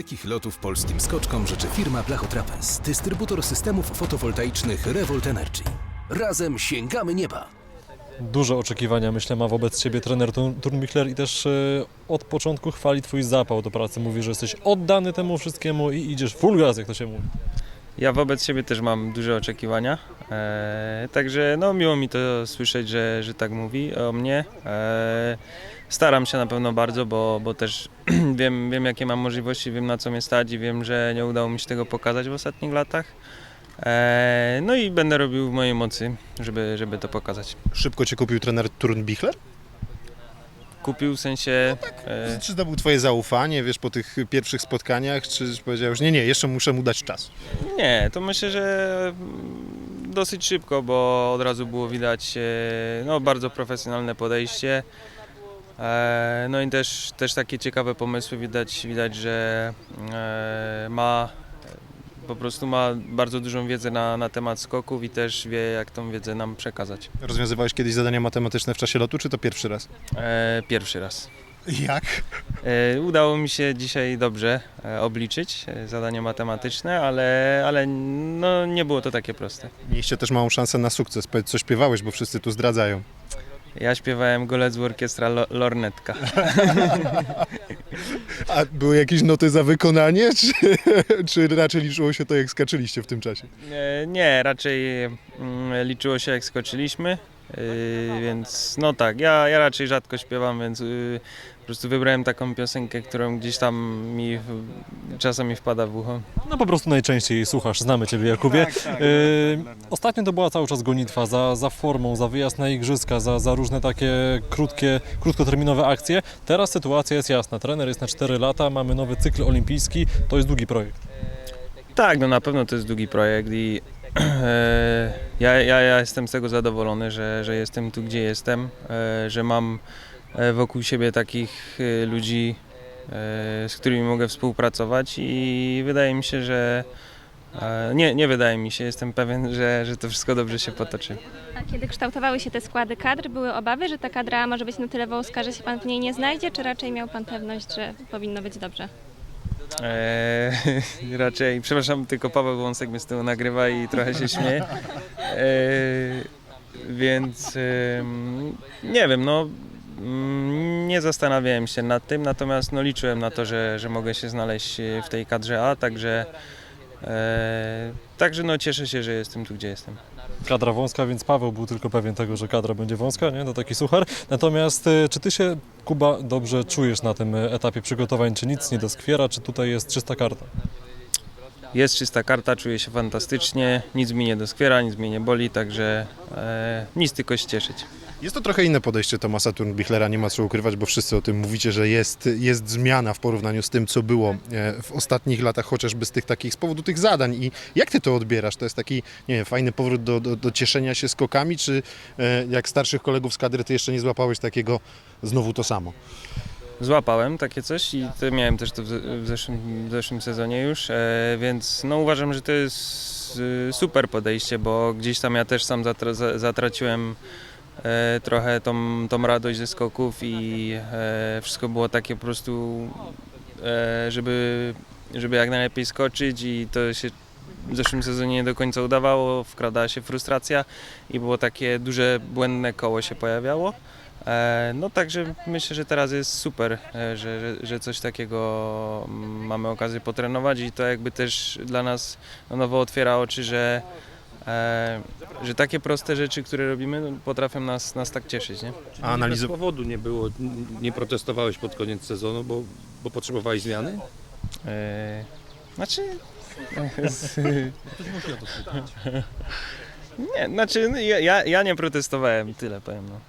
Dalekich lotów polskim skoczkom życzy firma Blachotrapez, dystrybutor systemów fotowoltaicznych Revolt Energy. Razem sięgamy nieba! Duże oczekiwania, myślę, ma wobec Ciebie trener Tur- Turnbichler i też e, od początku chwali Twój zapał do pracy. Mówi, że jesteś oddany temu wszystkiemu i idziesz full gas, jak to się mówi. Ja wobec siebie też mam duże oczekiwania, e, także no miło mi to słyszeć, że, że tak mówi o mnie. E, staram się na pewno bardzo, bo, bo też wiem, wiem jakie mam możliwości, wiem na co mnie stać i wiem, że nie udało mi się tego pokazać w ostatnich latach. E, no i będę robił w mojej mocy, żeby, żeby to pokazać. Szybko cię kupił trener Turnbichler? Kupił w sensie... E, Czy to był twoje zaufanie, wiesz, po tych pierwszych spotkaniach, czy powiedziałeś, nie, nie, jeszcze muszę mu dać czas? Nie, to myślę, że mm, dosyć szybko, bo od razu było widać e, no, bardzo profesjonalne podejście. E, No i też, też takie ciekawe pomysły widać, widać że e, ma po prostu ma bardzo dużą wiedzę na, na temat skoków i też wie jak tą wiedzę nam przekazać. Rozwiązywałeś kiedyś zadania matematyczne w czasie lotu, czy to pierwszy raz? E, Pierwszy raz. Jak? E, Udało mi się dzisiaj dobrze e, obliczyć e, zadanie matematyczne, ale, ale no, nie było to takie proste. Mieliście też małą szansę na sukces. Powiedz, co śpiewałeś, bo wszyscy tu zdradzają. Ja śpiewałem Golec z orkiestra Lo- Lornetka. A były jakieś noty za wykonanie, czy, czy raczej liczyło się to, jak skaczyliście w tym czasie? E, Nie, raczej mm, liczyło się jak skoczyliśmy, e, więc no tak, ja, ja raczej rzadko śpiewam, więc y, po prostu wybrałem taką piosenkę, którą gdzieś tam mi w- czasem mi wpada w ucho. No po prostu najczęściej słuchasz, znamy Ciebie Jakubie. E, ostatnio to była cały czas gonitwa za, za formą, za wyjazd na igrzyska, za, za różne takie krótkie, krótkoterminowe akcje. Teraz sytuacja jest jasna. Trener jest na 4 lata, mamy nowy cykl olimpijski, to jest długi projekt. Tak, no na pewno to jest długi projekt i ja, ja, ja jestem z tego zadowolony, że, że jestem tu, gdzie jestem, e, że mam e, wokół siebie takich e, ludzi, z którymi mogę współpracować i wydaje mi się, że nie, nie wydaje mi się, jestem pewien, że, że to wszystko dobrze się potoczy. A kiedy kształtowały się te składy kadr, były obawy, że ta kadra może być na tyle wąska, że się Pan w niej nie znajdzie, czy raczej miał Pan pewność, że powinno być dobrze? Eee, raczej, przepraszam, tylko Paweł Wąsek mnie z tyłu nagrywa i trochę się śmieje. Eee, więc em, nie wiem, no mm, nie zastanawiałem się nad tym, natomiast no, liczyłem na to, że, że mogę się znaleźć w tej kadrze A, także, e, także no, cieszę się, że jestem tu, gdzie jestem. Kadra wąska, więc Paweł był tylko pewien tego, że kadra będzie wąska, nie? To taki suchar. Natomiast e, czy Ty się, Kuba, dobrze czujesz na tym e, etapie przygotowań? Czy nic nie doskwiera? Czy tutaj jest czysta karta? Jest czysta karta, czuję się fantastycznie, nic mi nie doskwiera, nic mnie nie boli, także e, nic tylko się cieszyć. Jest to trochę inne podejście Tomasa Turnbichlera, nie ma co ukrywać, bo wszyscy o tym mówicie, że jest, jest zmiana w porównaniu z tym, co było e, w ostatnich latach, chociażby z tych takich, z powodu tych zadań. I jak ty to odbierasz? To jest taki, nie wiem, fajny powrót do, do, do cieszenia się skokami, czy e, jak starszych kolegów z kadry, ty jeszcze nie złapałeś takiego znowu to samo? Złapałem takie coś i to miałem też to w zeszłym, w zeszłym sezonie już, e, więc no uważam, że to jest e, super podejście, bo gdzieś tam ja też sam zatra, za- zatraciłem trochę tą, tą radość ze skoków i e, wszystko było takie po prostu, e, żeby, żeby jak najlepiej skoczyć i to się w zeszłym sezonie nie do końca udawało, wkradała się frustracja i było takie duże błędne koło się pojawiało. E, No także myślę, że teraz jest super, e, że, że, że coś takiego mamy okazję potrenować i to jakby też dla nas na nowo otwiera oczy, że, e, że takie proste rzeczy, które robimy, no, potrafią nas, nas tak cieszyć. Nie? A Bez analizo- powodu nie było, nie protestowałeś pod koniec sezonu, bo, bo potrzebowałeś zmiany? E, Znaczy... Nie, znaczy no, ja, ja, ja nie protestowałem, tyle powiem. No.